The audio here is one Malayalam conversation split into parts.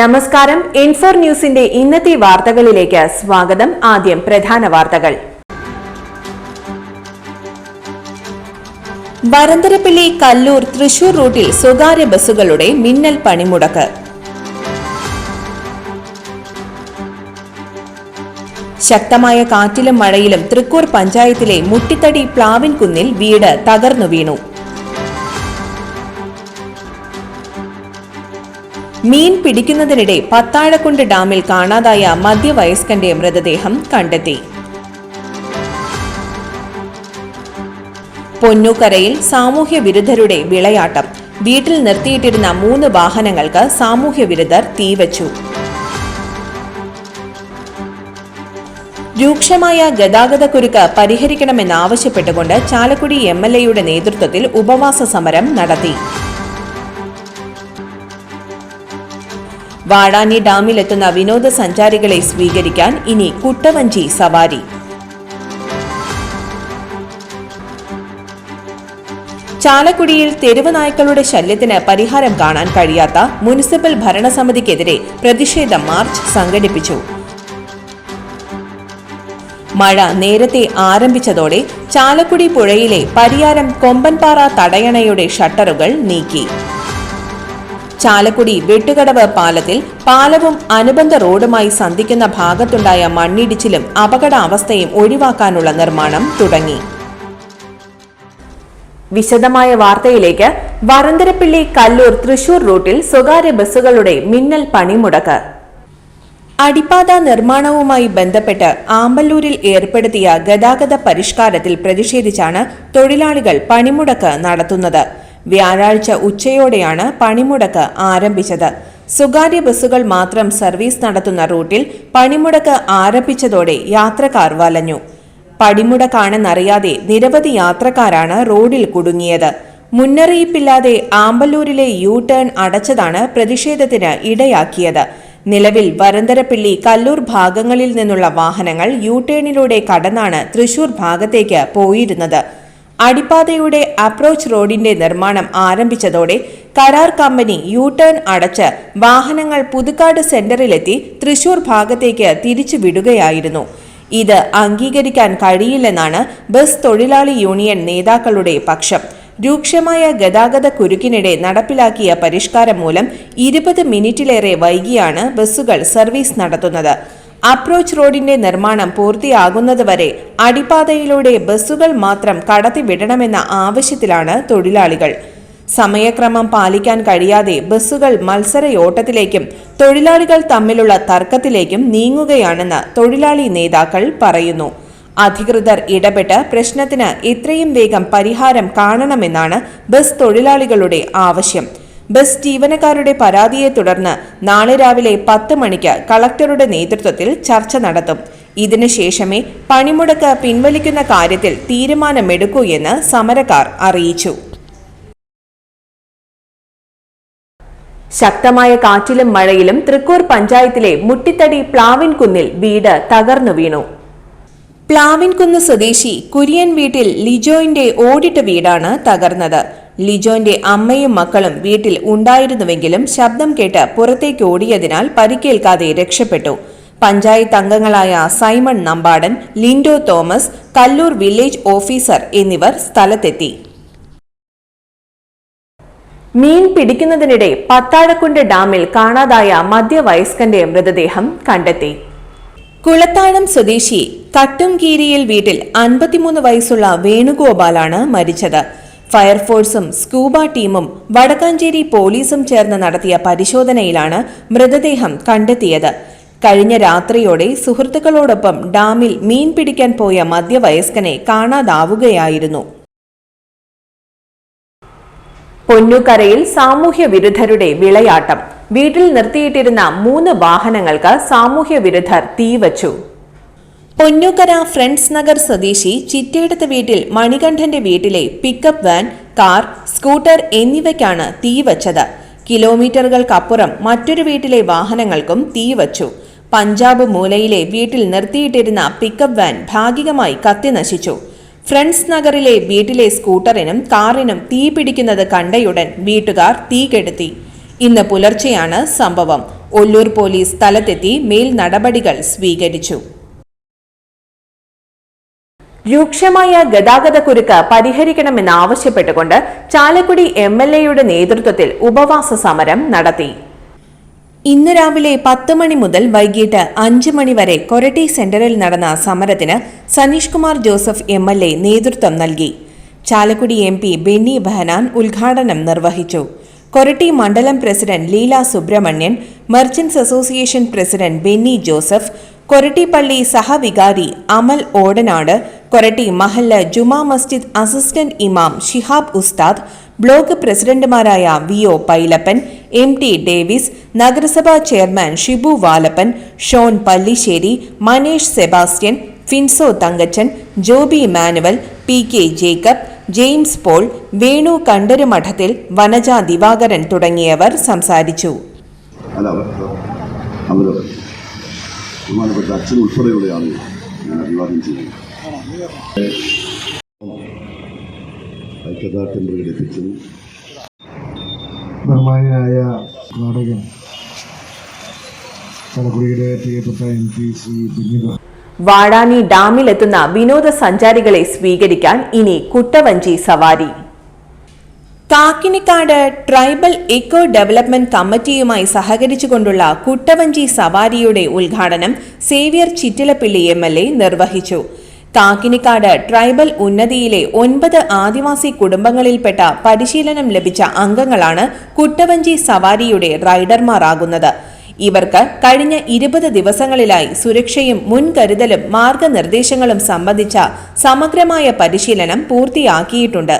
നമസ്കാരം. ഇൻഫോർ ന്യൂസിന്റെ ഇന്നത്തെ വാർത്തകളിലേക്ക് സ്വാഗതം. ആദ്യം പ്രധാന വാർത്തകൾ. വരന്തരപ്പള്ളി കല്ലൂർ തൃശൂർ റൂട്ടിൽ സ്വകാര്യ ബസ്സുകളുടെ മിന്നൽ പണിമുടക്ക്. ശക്തമായ കാറ്റിലും മഴയിലും തൃക്കൂർ പഞ്ചായത്തിലെ മുട്ടിത്തടി പ്ലാവിൻകുന്നിൽ വീട് തകർന്നു വീണു. മീൻ പിടിക്കുന്നതിനിടെ പത്താഴക്കുണ്ട് ഡാമിൽ കാണാതായ മധ്യവയസ്കന്റെ മൃതദേഹം കണ്ടെത്തി. പൊന്നൂക്കരയിൽ സാമൂഹ്യ വിരുദ്ധരുടെ വിളയാട്ടം. വീട്ടിൽ നിർത്തിയിട്ടിരുന്ന മൂന്ന് വാഹനങ്ങൾക്ക് സാമൂഹ്യ വിരുദ്ധർ തീവച്ചു. രൂക്ഷമായ ഗതാഗതക്കുരുക്ക് പരിഹരിക്കണമെന്നാവശ്യപ്പെട്ടുകൊണ്ട് ചാലക്കുടി എം എൽ എയുടെ നേതൃത്വത്തിൽ ഉപവാസ സമരം നടത്തി. വാടാനി ഡാമിലെത്തുന്ന വിനോദസഞ്ചാരികളെ സ്വീകരിക്കാൻ ഇനി കുട്ടവഞ്ചി സവാരി. ചാലക്കുടിയിൽ തെരുവ് നായ്ക്കളുടെ ശല്യത്തിന് പരിഹാരം കാണാൻ കഴിയാത്ത മുനിസിപ്പൽ ഭരണസമിതിക്കെതിരെ പ്രതിഷേധ മാർച്ച് സംഘടിപ്പിച്ചു. മഴ നേരത്തെ ആരംഭിച്ചതോടെ ചാലക്കുടി പുഴയിലെ പരിയാരം കൊമ്പൻപാറ തടയണയുടെ ഷട്ടറുകൾ നീക്കി. ചാലക്കുടി വെട്ടുകടവ് പാലത്തിൽ പാലവും അനുബന്ധ റോഡുമായി സന്ധിക്കുന്ന ഭാഗത്തുണ്ടായ മണ്ണിടിച്ചിലും അപകടാവസ്ഥയും ഒഴിവാക്കാനുള്ള നിർമ്മാണം തുടങ്ങി. വിശദമായ വാർത്തയിലേക്ക് വരന്തരപ്പിള്ളി കല്ലൂർ തൃശൂർ റൂട്ടിൽ സ്വകാര്യ ബസ്സുകളുടെ മിന്നൽ പണിമുടക്ക്. അടിപ്പാത നിർമ്മാണവുമായി ബന്ധപ്പെട്ട് ആമ്പല്ലൂരിൽ ഏർപ്പെടുത്തിയ ഗതാഗത പരിഷ്കാരത്തിൽ പ്രതിഷേധിച്ചാണ് തൊഴിലാളികൾ പണിമുടക്ക് നടത്തുന്നത്. വ്യാഴാഴ്ച ഉച്ചയോടെയാണ് പണിമുടക്ക് ആരംഭിച്ചത്. സ്വകാര്യ ബസ്സുകൾ മാത്രം സർവീസ് നടത്തുന്ന റൂട്ടിൽ പണിമുടക്ക് ആരംഭിച്ചതോടെ യാത്രക്കാർ വലഞ്ഞു. പടിമുടക്കാണെന്നറിയാതെ നിരവധി യാത്രക്കാരാണ് റോഡിൽ കുടുങ്ങിയത്. മുന്നറിയിപ്പില്ലാതെ ആമ്പല്ലൂരിലെ യു ടേൺ അടച്ചതാണ് പ്രതിഷേധത്തിന് ഇടയാക്കിയത്. നിലവിൽ വരന്തരപ്പിള്ളി കല്ലൂർ ഭാഗങ്ങളിൽ നിന്നുള്ള വാഹനങ്ങൾ യു ടേണിലൂടെ കടന്നാണ് തൃശൂർ ഭാഗത്തേക്ക് പോയിരുന്നത്. അടിപ്പാതയുടെ അപ്രോച്ച് റോഡിന്റെ നിർമ്മാണം ആരംഭിച്ചതോടെ കരാർ കമ്പനി യു ടേൺ അടച്ച് വാഹനങ്ങൾ പുതുക്കാട് സെന്ററിലെത്തി തൃശൂർ ഭാഗത്തേക്ക് തിരിച്ചു വിടുകയായിരുന്നു ഇത് അംഗീകരിക്കാൻ കഴിയില്ലെന്നാണ് ബസ് തൊഴിലാളി യൂണിയൻ നേതാക്കളുടെ പക്ഷം. രൂക്ഷമായ ഗതാഗത കുരുക്കിനിടെ നടപ്പിലാക്കിയ പരിഷ്കാരം മൂലം ഇരുപത് മിനിറ്റിലേറെ വൈകിയാണ് ബസ്സുകൾ സർവീസ് നടത്തുന്നത്. അപ്രോച്ച് റോഡിന്റെ നിർമ്മാണം പൂർത്തിയാകുന്നതുവരെ അടിപ്പാതയിലൂടെ ബസ്സുകൾ മാത്രം കടത്തിവിടണമെന്ന ആവശ്യത്തിലാണ് തൊഴിലാളികൾ. സമയക്രമം പാലിക്കാൻ കഴിയാതെ ബസ്സുകൾ മത്സരയോട്ടത്തിലേക്കും തൊഴിലാളികൾ തമ്മിലുള്ള തർക്കത്തിലേക്കും നീങ്ങുകയാണെന്ന് തൊഴിലാളി നേതാക്കൾ പറയുന്നു. അധികൃതർ ഇടപെട്ട് പ്രശ്നത്തിന് എത്രയും വേഗം പരിഹാരം കാണണമെന്നാണ് ബസ് തൊഴിലാളികളുടെ ആവശ്യം. ബസ് ജീവനക്കാരുടെ പരാതിയെ തുടർന്ന് നാളെ രാവിലെ പത്ത് മണിക്ക് കളക്ടറുടെ നേതൃത്വത്തിൽ ചർച്ച നടത്തും. ഇതിനുശേഷമേ പണിമുടക്ക് പിൻവലിക്കുന്ന കാര്യത്തിൽ തീരുമാനമെടുക്കൂ എന്ന് സമരക്കാർ അറിയിച്ചു. ശക്തമായ കാറ്റിലും മഴയിലും തൃക്കൂർ പഞ്ചായത്തിലെ മുട്ടിത്തടി പ്ലാവിൻകുന്നിൽ വീട് തകർന്നു വീണു. പ്ലാവിൻകുന്ന് സ്വദേശി കുര്യൻ വീട്ടിൽ ലിജോയിന്റെ ഓടിട്ട വീടാണ് തകർന്നത്. ലിജോന്റെ അമ്മയും മക്കളും വീട്ടിൽ ഉണ്ടായിരുന്നുവെങ്കിലും ശബ്ദം കേട്ട് പുറത്തേക്ക് ഓടിയതിനാൽ പരിക്കേൽക്കാതെ രക്ഷപ്പെട്ടു. പഞ്ചായത്ത് അംഗങ്ങളായ സൈമൺ നമ്പാടൻ ലിൻഡോ തോമസ് കല്ലൂർ വില്ലേജ് ഓഫീസർ എന്നിവർ സ്ഥലത്തെത്തി. മീൻ പിടിക്കുന്നതിനിടെ പത്താഴക്കുണ്ട് ഡാമിൽ കാണാതായ മധ്യവയസ്കന്റെ മൃതദേഹം കണ്ടെത്തി. കുളത്താഴം സ്വദേശി കട്ടുംകീരിയിൽ വീട്ടിൽ അൻപത്തിമൂന്ന് വയസ്സുള്ള വേണുഗോപാലാണ് മരിച്ചത്. ഫയർഫോഴ്സും സ്കൂബ ടീമും വടക്കാഞ്ചേരി പോലീസും ചേർന്ന് നടത്തിയ പരിശോധനയിലാണ് മൃതദേഹം കണ്ടെത്തിയത്. കഴിഞ്ഞ രാത്രിയോടെ സുഹൃത്തുക്കളോടൊപ്പം ഡാമിൽ മീൻ പിടിക്കാൻ പോയ മധ്യവയസ്കനെ കാണാതാവുകയായിരുന്നു. പൊന്നുകരയിൽ സാമൂഹ്യ വിരുദ്ധരുടെ വിളയാട്ടം. വീട്ടിൽ നിർത്തിയിട്ടിരുന്ന മൂന്ന് വാഹനങ്ങൾക്ക് സാമൂഹ്യ വിരുദ്ധർ തീവച്ചു പൊന്നുകര ഫ്രണ്ട്സ് നഗർ സ്വദേശി ചിറ്റേടത്ത് വീട്ടിൽ മണികണ്ഠന്റെ വീട്ടിലെ പിക്കപ്പ് വാൻ കാർ സ്കൂട്ടർ എന്നിവയ്ക്കാണ് തീവച്ചത് കിലോമീറ്ററുകൾക്കപ്പുറം മറ്റൊരു വീട്ടിലെ വാഹനങ്ങൾക്കും തീവച്ചു പഞ്ചാബ് മൂലയിലെ വീട്ടിൽ നിർത്തിയിട്ടിരുന്ന പിക്കപ്പ് വാൻ ഭാഗികമായി കത്തിനശിച്ചു ഫ്രണ്ട്സ് നഗറിലെ വീട്ടിലെ സ്കൂട്ടറിനും കാറിനും തീ പിടിക്കുന്നത് കണ്ടയുടൻ വീട്ടുകാർ തീ കെടുത്തി. ഇന്ന് പുലർച്ചെയാണ് സംഭവം. ഒല്ലൂർ പോലീസ് സ്ഥലത്തെത്തി മേൽ നടപടികൾ സ്വീകരിച്ചു. രൂക്ഷമായ ഗതാഗതക്കുരുക്ക് പരിഹരിക്കണമെന്നാവശ്യപ്പെട്ടുകൊണ്ട് ചാലക്കുടി എം എൽ എയുടെ നേതൃത്വത്തിൽ ഉപവാസ സമരം നടത്തി. ഇന്ന് രാവിലെ പത്ത് മണി മുതൽ വൈകിട്ട് അഞ്ച് മണി വരെ കൊരട്ടി സെന്ററിൽ നടന്ന സമരത്തിന് Saneesh Kumar Joseph M L A നേതൃത്വം നൽകി. ചാലക്കുടി എം പി ബെന്നി ബഹനാൻ ഉദ്ഘാടനം നിർവഹിച്ചു. കൊരട്ടി മണ്ഡലം president Leela Subramanian merchants association president Benny Joseph കൊരട്ടിപ്പള്ളി സഹവികാരി അമൽ ഓടനാട് കൊരട്ടി മഹല്ല ജുമാ മസ്ജിദ് അസിസ്റ്റന്റ് ഇമാം ഷിഹാബ് ഉസ്താദ് ബ്ലോക്ക് പ്രസിഡന്റുമാരായ V O Pailappan M T Davis നഗരസഭാ chairman Shibu Valappan Shone Pallissery Manesh Sebastian Finso Thankachan Joby Manuel P K Jacob James Paul Venu Kandarumadathil Vanaja Divakaran തുടങ്ങിയവർ സംസാരിച്ചു. അച്ഛൻ ഉൾപ്പെടെയുള്ള ആളുകൾ അഭിവാദ്യം ചെയ്യുന്നു. എത്തിച്ചത് ബഹുമാനായ നാടകൻ തലക്കുടിയുടെ പ്രിയപ്പെട്ട എം പി സി ബിന്നിബ വാഴാനി ഡാമിലെത്തുന്ന വിനോദസഞ്ചാരികളെ സ്വീകരിക്കാൻ ഇനി കുട്ടവഞ്ചി സവാരി. കാക്കിനിക്കാട് ട്രൈബൽ ഇക്കോ ഡെവലപ്മെന്റ് കമ്മിറ്റിയുമായി സഹകരിച്ചുകൊണ്ടുള്ള കുട്ടവഞ്ചി സവാരിയുടെ ഉദ്ഘാടനം സേവ്യർ ചിറ്റിലപ്പിള്ളി എം നിർവഹിച്ചു. കാക്കിനിക്കാട് ട്രൈബൽ ഉന്നതിയിലെ ഒൻപത് ആദിവാസി കുടുംബങ്ങളിൽപ്പെട്ട പരിശീലനം ലഭിച്ച അംഗങ്ങളാണ് കുട്ടവഞ്ചി സവാരിയുടെ റൈഡർമാരാകുന്നത്. ഇവർക്ക് കഴിഞ്ഞ ഇരുപത് ദിവസങ്ങളിലായി സുരക്ഷയും മുൻകരുതലും മാർഗനിർദ്ദേശങ്ങളും സംബന്ധിച്ച സമഗ്രമായ പരിശീലനം പൂർത്തിയാക്കിയിട്ടുണ്ട്.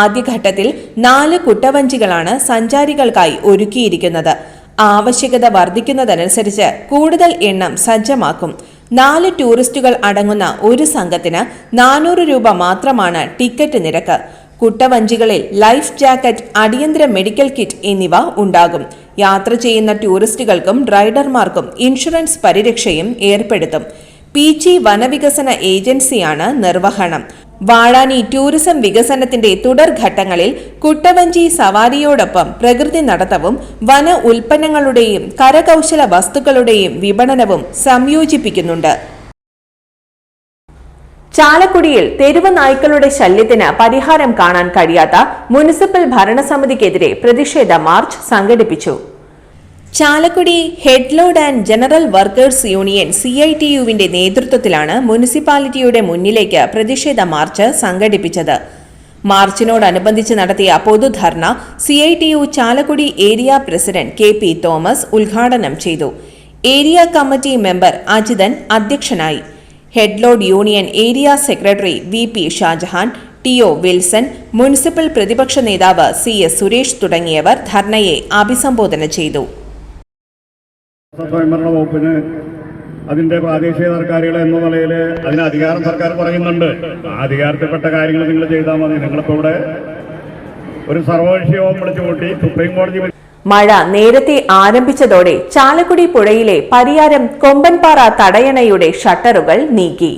ആദ്യഘട്ടത്തിൽ നാല് കുട്ടവഞ്ചികളാണ് സഞ്ചാരികൾക്കായി ഒരുക്കിയിരിക്കുന്നത്. ആവശ്യകത വർദ്ധിക്കുന്നതനുസരിച്ച് കൂടുതൽ എണ്ണം സജ്ജമാക്കും. നാല് ടൂറിസ്റ്റുകൾ അടങ്ങുന്ന ഒരു സംഘത്തിന് നാനൂറ് രൂപ മാത്രമാണ് ടിക്കറ്റ് നിരക്ക്. കുട്ടവഞ്ചികളിൽ ലൈഫ് ജാക്കറ്റ് അടിയന്തര മെഡിക്കൽ കിറ്റ് എന്നിവ ഉണ്ടാകും. യാത്ര ചെയ്യുന്ന ടൂറിസ്റ്റുകൾക്കും റൈഡർമാർക്കും ഇൻഷുറൻസ് പരിരക്ഷയും ഏർപ്പെടുത്തും. പി ജി വനവികസന ഏജൻസിയാണ് നിർവഹണം. വാഴാനി ടൂറിസം വികസനത്തിന്റെ തുടർഘട്ടങ്ങളിൽ കുട്ടവഞ്ചി സവാരിയോടൊപ്പം പ്രകൃതി നടത്തവും വന ഉൽപ്പന്നങ്ങളുടെയും കരകൗശല വസ്തുക്കളുടെയും വിപണനവും സംയോജിപ്പിക്കുന്നുണ്ട്. ചാലക്കുടിയിൽ തെരുവ് നായ്ക്കളുടെ ശല്യത്തിന് പരിഹാരം കാണാൻ കഴിയാത്ത മുനിസിപ്പൽ ഭരണസമിതിക്കെതിരെ പ്രതിഷേധ മാർച്ച് സംഘടിപ്പിച്ചു. Chalakudy headload and general workers union C I T യുവിന്റെ നേതൃത്വത്തിലാണ് മുനിസിപ്പാലിറ്റിയുടെ മുന്നിലേക്ക് പ്രതിഷേധ മാർച്ച് സംഘടിപ്പിച്ചത്. മാർച്ചിനോടനുബന്ധിച്ച് നടത്തിയ പൊതുധർണ C I T U Chalakudy area president K P Thomas ഉദ്ഘാടനം ചെയ്തു. ഏരിയ കമ്മിറ്റി മെമ്പർ അജിതൻ അധ്യക്ഷനായി. Headload union area secretary V P Shajahan T O Wilson municipal പ്രതിപക്ഷ നേതാവ് സി എസ് സുരേഷ് തുടങ്ങിയവർ ധർണയെ അഭിസംബോധന ചെയ്തു. സ്വയംഭരണ വകുപ്പിന് അതിന്റെ പ്രാദേശിക സർക്കാരുകൾ എന്ന നിലയിൽ അതിന് അധികാരം സർക്കാർ പറയുന്നുണ്ട്. ആ അധികാരത്തിൽപ്പെട്ട കാര്യങ്ങൾ നിങ്ങൾ ചെയ്താൽ മതി. നിങ്ങളിപ്പോ ഇവിടെ ഒരു സർവകക്ഷിയോഗം വിളിച്ചു കൂട്ടി സുപ്രീം കോടതി മഴ നേരത്തെ ആരംഭിച്ചതോടെ ചാലക്കുടി പുഴയിലെ പരിയാരം കൊമ്പൻപാറ തടയണയുടെ ഷട്ടറുകൾ നീക്കി.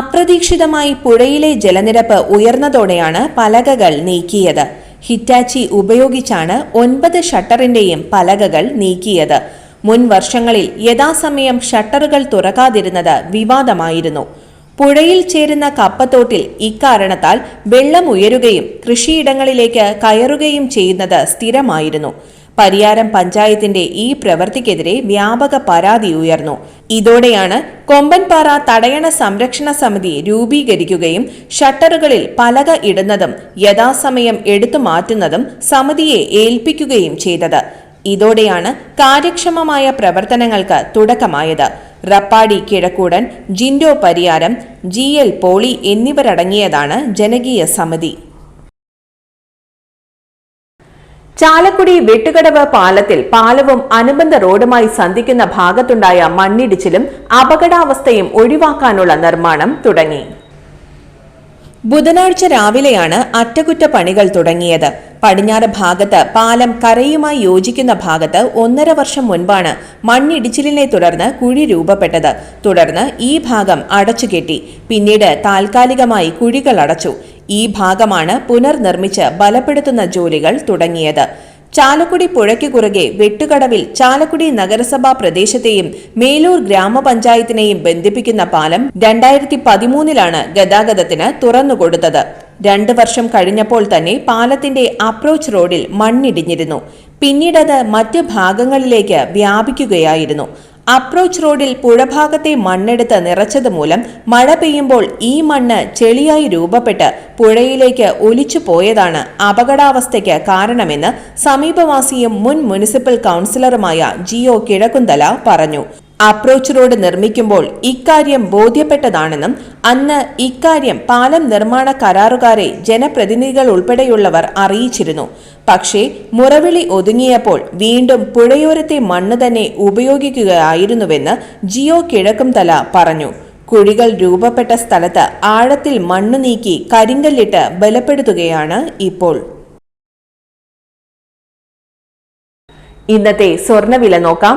അപ്രതീക്ഷിതമായി പുഴയിലെ ജലനിരപ്പ് ഉയർന്നതോടെയാണ് പലകകൾ നീക്കിയത്. ഹിറ്റാച്ചി ഉപയോഗിച്ചാണ് ഒൻപത് ഷട്ടറിന്റെയും പലകകൾ നീക്കിയത്. മുൻ വർഷങ്ങളിൽ യഥാസമയം ഷട്ടറുകൾ തുറക്കാതിരുന്നത് വിവാദമായിരുന്നു. പുഴയിൽ ചേരുന്ന കപ്പത്തോട്ടിൽ ഇക്കാരണത്താൽ വെള്ളം ഉയരുകയും കൃഷിയിടങ്ങളിലേക്ക് കയറുകയും ചെയ്യുന്നത് സ്ഥിരമായിരുന്നു. പരിയാരം പഞ്ചായത്തിന്റെ ഈ പ്രവൃത്തിക്കെതിരെ വ്യാപക പരാതി ഉയർന്നു. ഇതോടെയാണ് കൊമ്പൻപാറ തടയണ സംരക്ഷണ സമിതി രൂപീകരിക്കുകയും ഷട്ടറുകളിൽ പലക ഇടുന്നതും യഥാസമയം എടുത്തു മാറ്റുന്നതും സമിതിയെ ഏൽപ്പിക്കുകയും ചെയ്തത്. ഇതോടെയാണ് കാര്യക്ഷമമായ പ്രവർത്തനങ്ങൾക്ക് തുടക്കമായത്. റപ്പാടി കിഴക്കൂടൻ ജിൻഡോ പരിയാരം ജി എൽ പോളി എന്നിവരടങ്ങിയതാണ് ജനകീയ സമിതി. ചാലക്കുടി വെട്ടുകടവ് പാലത്തിൽ പാലവും അനുബന്ധ റോഡുമായി സന്ധിക്കുന്ന ഭാഗത്തുണ്ടായ മണ്ണിടിച്ചിലും അപകടാവസ്ഥയും ഒഴിവാക്കാനുള്ള നിർമ്മാണം തുടങ്ങി. ബുധനാഴ്ച രാവിലെയാണ് അറ്റകുറ്റപ്പണികൾ തുടങ്ങിയത്. പടിഞ്ഞാറ് ഭാഗത്ത് പാലം കരയുമായി യോജിക്കുന്ന ഭാഗത്ത് ഒന്നര വർഷം മുൻപാണ് മണ്ണിടിച്ചിലിനെ തുടർന്ന് കുഴി രൂപപ്പെട്ടത്. തുടർന്ന് ഈ ഭാഗം അടച്ചുകെട്ടി പിന്നീട് താൽക്കാലികമായി കുഴികൾ അടച്ചു. ഈ ഭാഗമാണ് പുനർനിർമ്മിച്ച് ബലപ്പെടുത്തുന്ന ജോലികൾ തുടങ്ങിയത്. ചാലക്കുടി പുഴയ്ക്ക് കുറുകെ വെട്ടുകടവിൽ ചാലക്കുടി നഗരസഭാ പ്രദേശത്തെയും മേലൂർ ഗ്രാമപഞ്ചായത്തിനെയും ബന്ധിപ്പിക്കുന്ന പാലം രണ്ടായിരത്തി പതിമൂന്നിലാണ് ഗതാഗതത്തിന് തുറന്നുകൊടുത്തത്. രണ്ട് വർഷം കഴിഞ്ഞപ്പോൾ തന്നെ പാലത്തിന്റെ അപ്രോച്ച് റോഡിൽ മണ്ണിടിഞ്ഞിരുന്നു. പിന്നീടത് മറ്റ് ഭാഗങ്ങളിലേക്ക് വ്യാപിക്കുകയായിരുന്നു. അപ്രോച്ച് റോഡിൽ പുഴഭാഗത്തെ മണ്ണെടുത്ത് നിറച്ചത് മൂലം മഴ പെയ്യുമ്പോൾ ഈ മണ്ണ് ചെളിയായി രൂപപ്പെട്ട് പുഴയിലേക്ക് ഒലിച്ചു പോയതാണ് അപകടാവസ്ഥയ്ക്ക് കാരണമെന്ന് സമീപവാസിയും മുൻ മുനിസിപ്പൽ കൌൺസിലറുമായ ജിഒ കിഴക്കുന്തല പറഞ്ഞു. അപ്രോച്ച് റോഡ് നിർമ്മിക്കുമ്പോൾ ഇക്കാര്യം ബോധ്യപ്പെട്ടതാണെന്നും അന്ന് ഇക്കാര്യം പാലം നിർമ്മാണ കരാറുകാരെ ജനപ്രതിനിധികൾ ഉൾപ്പെടെയുള്ളവർ അറിയിച്ചിരുന്നു. പക്ഷേ മുറവിളി ഒതുങ്ങിയപ്പോൾ വീണ്ടും പുഴയോരത്തെ മണ്ണ് തന്നെ ഉപയോഗിക്കുകയായിരുന്നുവെന്ന് ജിയോ കിഴക്കും തല പറഞ്ഞു. കുഴികൾ രൂപപ്പെട്ട സ്ഥലത്ത് ആഴത്തിൽ മണ്ണ് നീക്കി കരിങ്കല്ലിട്ട് ബലപ്പെടുത്തുകയാണ് ഇപ്പോൾ. ഇന്നത്തെ സ്വർണവില നോക്കാം.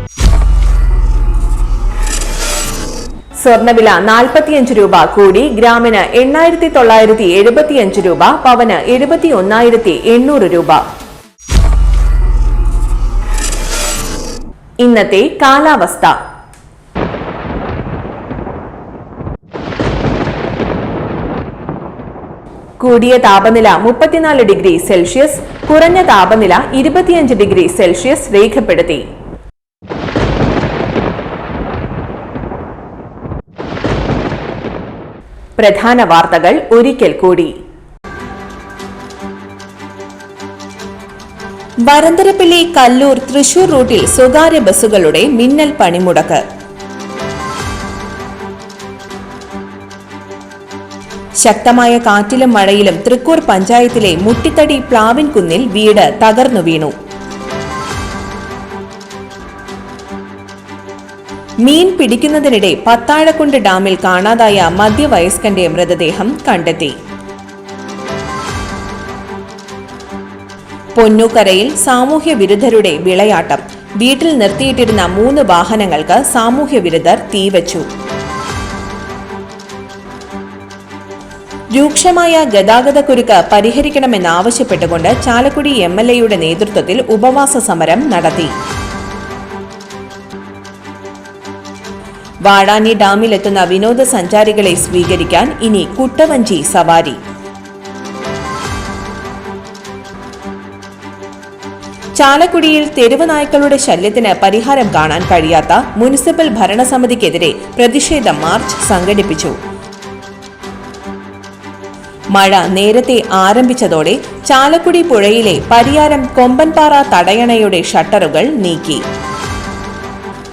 സ്വർണവില നാൽപ്പത്തിയഞ്ച് രൂപ കൂടി ഗ്രാമിന് എണ്ണായിരത്തി തൊള്ളായിരത്തി എഴുപത്തിയഞ്ച് രൂപ പവന് എഴുപത്തി ഒന്നായിരത്തി എണ്ണൂറ് രൂപ. ഇന്നത്തെ കാലാവസ്ഥ. കൂടിയ താപനില മുപ്പത്തിനാല് ഡിഗ്രി സെൽഷ്യസ് കുറഞ്ഞ താപനില ഇരുപത്തിയഞ്ച് ഡിഗ്രി സെൽഷ്യസ് രേഖപ്പെടുത്തി. പ്രധാന വാർത്തകൾ ഒരിക്കൽ കൂടി. വരന്തരപ്പിള്ളി കല്ലൂർ തൃശൂർ റൂട്ടിൽ സ്വകാര്യ ബസ്സുകളുടെ മിന്നൽ പണിമുടക്ക്. ശക്തമായ കാറ്റിലും മഴയിലും തൃക്കൂർ പഞ്ചായത്തിലെ മുട്ടിത്തടി പ്ലാവിൻകുന്നിൽ വീട് തകർന്നു വീണു. മീൻ പിടിക്കുന്നതിനിടെ പത്താഴക്കുണ്ട് ഡാമിൽ കാണാതായ മധ്യവയസ്കന്റെ മൃതദേഹം കണ്ടെത്തി. പൊന്നൂക്കരയിൽ സാമൂഹ്യ വിരുദ്ധരുടെ വിളയാട്ടം. വീട്ടിൽ നിർത്തിയിട്ടിരുന്ന മൂന്ന് വാഹനങ്ങൾക്ക് സാമൂഹ്യ വിരുദ്ധർ തീവച്ചു. രൂക്ഷമായ ഗതാഗതക്കുരുക്ക് പരിഹരിക്കണമെന്നാവശ്യപ്പെട്ടുകൊണ്ട് ചാലക്കുടി എം എൽ എയുടെ നേതൃത്വത്തിൽ ഉപവാസ സമരം നടത്തി. വാടാനി ഡാമിലെത്തുന്ന വിനോദസഞ്ചാരികളെ സ്വീകരിക്കാൻ ഇനി കുട്ടവഞ്ചി സവാരി. ചാലക്കുടിയിൽ തെരുവ് നായ്ക്കളുടെ ശല്യത്തിന് പരിഹാരം കാണാൻ കഴിയാത്ത മുനിസിപ്പൽ ഭരണസമിതിക്കെതിരെ പ്രതിഷേധ മാർച്ച് സംഘടിപ്പിച്ചു. മഴ നേരത്തെ ആരംഭിച്ചതോടെ ചാലക്കുടി പുഴയിലെ പരിയാരം കൊമ്പൻപാറ തടയണയുടെ ഷട്ടറുകൾ നീക്കി.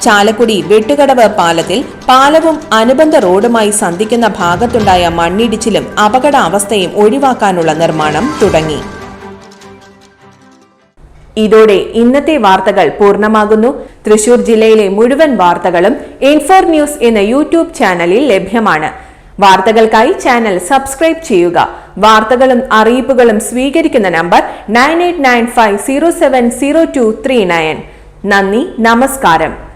ചാലക്കുടി വെട്ടുകടവ് പാലത്തിൽ പാലവും അനുബന്ധ റോഡുമായി സന്ധിക്കുന്ന ഭാഗത്തുണ്ടായ മണ്ണിടിച്ചിലും അപകടാവസ്ഥയും ഒഴിവാക്കാനുള്ള നിർമ്മാണം തുടങ്ങി. ഇതോടെ ഇന്നത്തെ വാർത്തകൾ പൂർണമാകുന്നു. തൃശൂർ ജില്ലയിലെ മുഴുവൻ വാർത്തകളും ഇൻഫോർ ന്യൂസ് എന്ന യൂട്യൂബ് ചാനലിൽ ലഭ്യമാണ്. വാർത്തകൾക്കായി ചാനൽ സബ്സ്ക്രൈബ് ചെയ്യുക. വാർത്തകളും അറിയിപ്പുകളും സ്വീകരിക്കുന്ന number nine eight nine five zero seven zero two three nine. നന്ദി നമസ്കാരം.